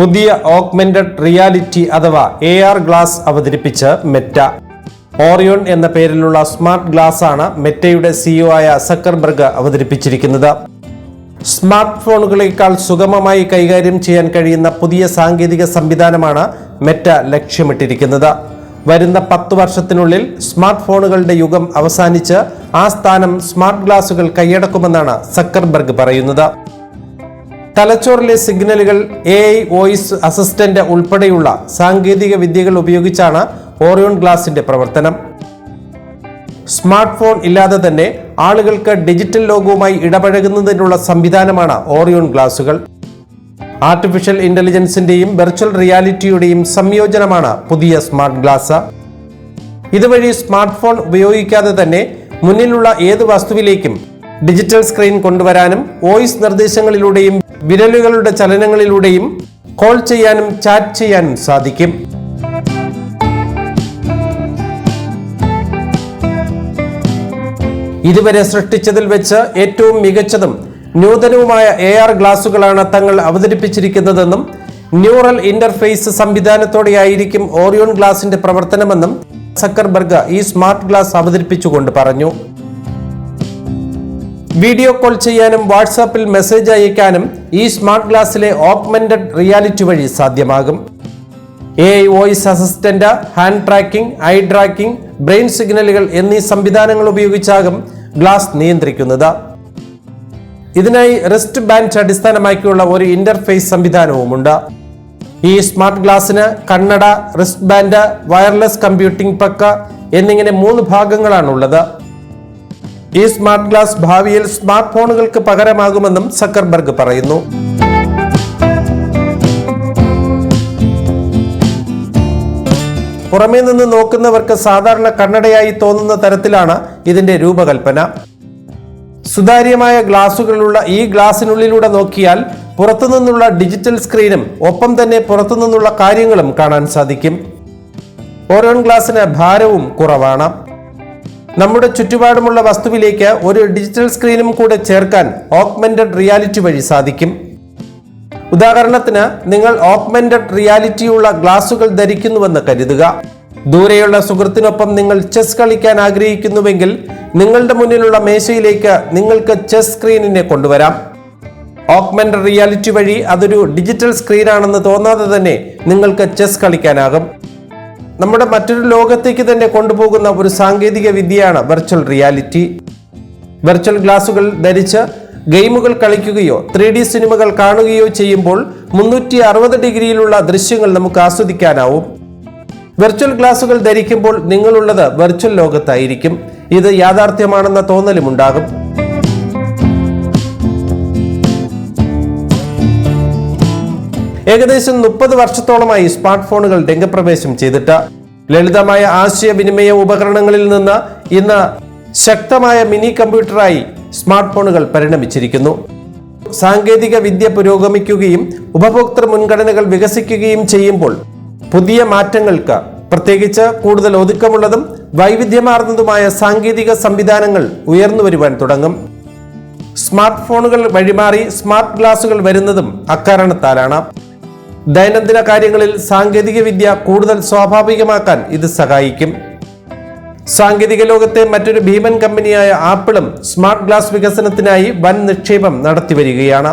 പുതിയ augmented reality അഥവാ A R glass അവതരിപ്പിച്ച് മെറ്റ. ഓറിയോൺ എന്ന പേരിലുള്ള സ്മാർട്ട് ഗ്ലാസ് ആണ് മെറ്റയുടെ സിഇഒ ആയ സക്കർബർഗ് അവതരിപ്പിച്ചിരിക്കുന്നത്. സ്മാർട്ട് ഫോണുകളേക്കാൾ സുഗമമായി കൈകാര്യം ചെയ്യാൻ കഴിയുന്ന പുതിയ സാങ്കേതിക സംവിധാനമാണ് മെറ്റ ലക്ഷ്യമിട്ടിരിക്കുന്നത്. വരുന്ന പത്തു വർഷത്തിനുള്ളിൽ സ്മാർട്ട് ഫോണുകളുടെ യുഗം അവസാനിച്ച് ആ സ്ഥാനം സ്മാർട്ട് ഗ്ലാസുകൾ കൈയടക്കുമെന്നാണ് സക്കർബർഗ് പറയുന്നത്. തലച്ചോറിലെ സിഗ്നലുകൾ എ ഐ വോയിസ് അസിസ്റ്റന്റ് ഉൾപ്പെടെയുള്ള സാങ്കേതിക വിദ്യകൾ ഉപയോഗിച്ചാണ് ഓറിയോൺ ഗ്ലാസിന്റെ പ്രവർത്തനം. സ്മാർട്ട് ഫോൺ ഇല്ലാതെ തന്നെ ആളുകൾക്ക് ഡിജിറ്റൽ ലോകവുമായി ഇടപഴകുന്നതിനുള്ള സംവിധാനമാണ് ഓറിയോൺ ഗ്ലാസുകൾ. ആർട്ടിഫിഷ്യൽ ഇന്റലിജൻസിന്റെയും വെർച്വൽ റിയാലിറ്റിയുടെയും സംയോജനമാണ് പുതിയ സ്മാർട്ട് ഗ്ലാസ്. ഇതുവഴി സ്മാർട്ട് ഫോൺ ഉപയോഗിക്കാതെ തന്നെ മുന്നിലുള്ള ഏത് വസ്തുവിലേക്കും ഡിജിറ്റൽ സ്ക്രീൻ കൊണ്ടുവരാനും വോയിസ് നിർദ്ദേശങ്ങളിലൂടെയും വിരലുകളുടെ ചലനങ്ങളിലൂടെയും കോൾ ചെയ്യാനും ചാറ്റ് ചെയ്യാനും സാധിക്കും. ഇതുവരെ സൃഷ്ടിച്ചതിൽ വെച്ച് ഏറ്റവും മികച്ചതും നൂതനവുമായ എ ആർ ഗ്ലാസുകളാണ് തങ്ങൾ അവതരിപ്പിച്ചിരിക്കുന്നതെന്നും ന്യൂറൽ ഇന്റർഫേസ് സംവിധാനത്തോടെയായിരിക്കും ഓറിയോൺ ഗ്ലാസിന്റെ പ്രവർത്തനമെന്നും സക്കർബർഗ് ഈ സ്മാർട്ട് ഗ്ലാസ് അവതരിപ്പിച്ചുകൊണ്ട് പറഞ്ഞു. വീഡിയോ കോൾ ചെയ്യാനും വാട്സാപ്പിൽ മെസ്സേജ് അയക്കാനും ഈ സ്മാർട്ട് ഗ്ലാസ്സിലെ ഓഗ്മെന്റഡ് റിയാലിറ്റി വഴി സാധ്യമാകും. A I voice assistant hand tracking eye tracking brain സിഗ്നലുകൾ എന്നീ സംവിധാനങ്ങൾ ഉപയോഗിച്ചാകും ഗ്ലാസ് നിയന്ത്രിക്കുന്നത്. ഇതിനായി റിസ്റ്റ് ബാൻഡ് അടിസ്ഥാനമാക്കിയുള്ള ഒരു ഇന്റർഫേസ് സംവിധാനവുമുണ്ട്. ഈ സ്മാർട്ട് ഗ്ലാസ്സിന് കണ്ണട റിസ്റ്റ് ബാൻഡ് വയർലെസ് കമ്പ്യൂട്ടിംഗ് പക്ക എന്നിങ്ങനെ മൂന്ന് ഭാഗങ്ങളാണുള്ളത്. ഈ സ്മാർട്ട് ഗ്ലാസ് ഭാവിയിൽ സ്മാർട്ട് ഫോണുകൾക്ക് പകരമാകുമെന്നും സക്കർബർഗ് പറയുന്നു. പുറമേ നിന്ന് നോക്കുന്നവർക്ക് സാധാരണ കണ്ണടയായി തോന്നുന്ന തരത്തിലാണ് ഇതിന്റെ രൂപകൽപ്പന. സുതാര്യമായ ഗ്ലാസുകളുള്ള ഈ ഗ്ലാസിനുള്ളിലൂടെ നോക്കിയാൽ പുറത്തുനിന്നുള്ള ഡിജിറ്റൽ സ്ക്രീനും ഒപ്പം തന്നെ പുറത്തുനിന്നുള്ള കാര്യങ്ങളും കാണാൻ സാധിക്കും. ഓരോൺ ഗ്ലാസിന് ഭാരവും കുറവാണ്. നമ്മുടെ ചുറ്റുപാടുമുള്ള വസ്തുവിലേക്ക് ഒരു ഡിജിറ്റൽ സ്ക്രീനും കൂടെ ചേർക്കാൻ ഓഗ്മെന്റഡ് റിയാലിറ്റി വഴി സാധിക്കും. ഉദാഹരണത്തിന് നിങ്ങൾ ഓഗ്മെന്റഡ് റിയാലിറ്റിയുള്ള ഗ്ലാസുകൾ ധരിക്കുന്നുവെന്ന് കരുതുക. ദൂരെയുള്ള സുഹൃത്തിനൊപ്പം നിങ്ങൾ ചെസ് കളിക്കാൻ ആഗ്രഹിക്കുന്നുവെങ്കിൽ നിങ്ങളുടെ മുന്നിലുള്ള മേശയിലേക്ക് നിങ്ങൾക്ക് ചെസ് സ്ക്രീനിനെ കൊണ്ടുവരാം. ഓഗ്മെന്റഡ് റിയാലിറ്റി വഴി അതൊരു ഡിജിറ്റൽ സ്ക്രീനാണെന്ന് തോന്നാതെ തന്നെ നിങ്ങൾക്ക് ചെസ് കളിക്കാനാകും. നമ്മുടെ മറ്റൊരു ലോകത്തേക്ക് തന്നെ കൊണ്ടുപോകുന്ന ഒരു സാങ്കേതിക വിദ്യയാണ് വെർച്വൽ റിയാലിറ്റി വെർച്വൽ ഗ്ലാസുകൾ ധരിച്ച് ഗെയിമുകൾ കളിക്കുകയോ ത്രീ ഡി സിനിമകൾ കാണുകയോ ചെയ്യുമ്പോൾ മുന്നൂറ്റി അറുപത് ഡിഗ്രിയിലുള്ള ദൃശ്യങ്ങൾ നമുക്ക് ആസ്വദിക്കാനാവും. Virtual ഗ്ലാസുകൾ ധരിക്കുമ്പോൾ നിങ്ങളുള്ളത് virtual ലോകത്തായിരിക്കും. ഇത് യാഥാർത്ഥ്യമാണെന്ന തോന്നലും ഏകദേശം മുപ്പത് വർഷത്തോളമായി സ്മാർട്ട് ഫോണുകൾ രംഗപ്രവേശം ചെയ്തിട്ട് ലളിതമായ ആശയവിനിമയ ഉപകരണങ്ങളിൽ നിന്ന് ഇന്ന് ശക്തമായ മിനി കമ്പ്യൂട്ടറായി സ്മാർട്ട് ഫോണുകൾ പരിണമിച്ചിരിക്കുന്നു. സാങ്കേതിക വിദ്യ പുരോഗമിക്കുകയും ഉപഭോക്തൃ മുൻഗണനകൾ വികസിക്കുകയും ചെയ്യുമ്പോൾ പുതിയ മാറ്റങ്ങൾക്ക് പ്രത്യേകിച്ച് കൂടുതൽ ഒതുക്കമുള്ളതും വൈവിധ്യമാർന്നതുമായ സാങ്കേതിക സംവിധാനങ്ങൾ ഉയർന്നു വരുവാൻ തുടങ്ങും. സ്മാർട്ട് ഫോണുകൾ വഴിമാറി സ്മാർട്ട് ഗ്ലാസുകൾ വരുന്നതും അക്കാരണത്താലാണ്. ദൈനംദിന കാര്യങ്ങളിൽ സാങ്കേതിക വിദ്യ കൂടുതൽ സ്വാഭാവികമാക്കാൻ ഇത് സഹായിക്കും. സാങ്കേതിക ലോകത്തെ മറ്റൊരു ഭീമൻ കമ്പനിയായ ആപ്പിളും സ്മാർട്ട് ഗ്ലാസ് വികസനത്തിനായി വൻ നിക്ഷേപം നടത്തി വരികയാണ്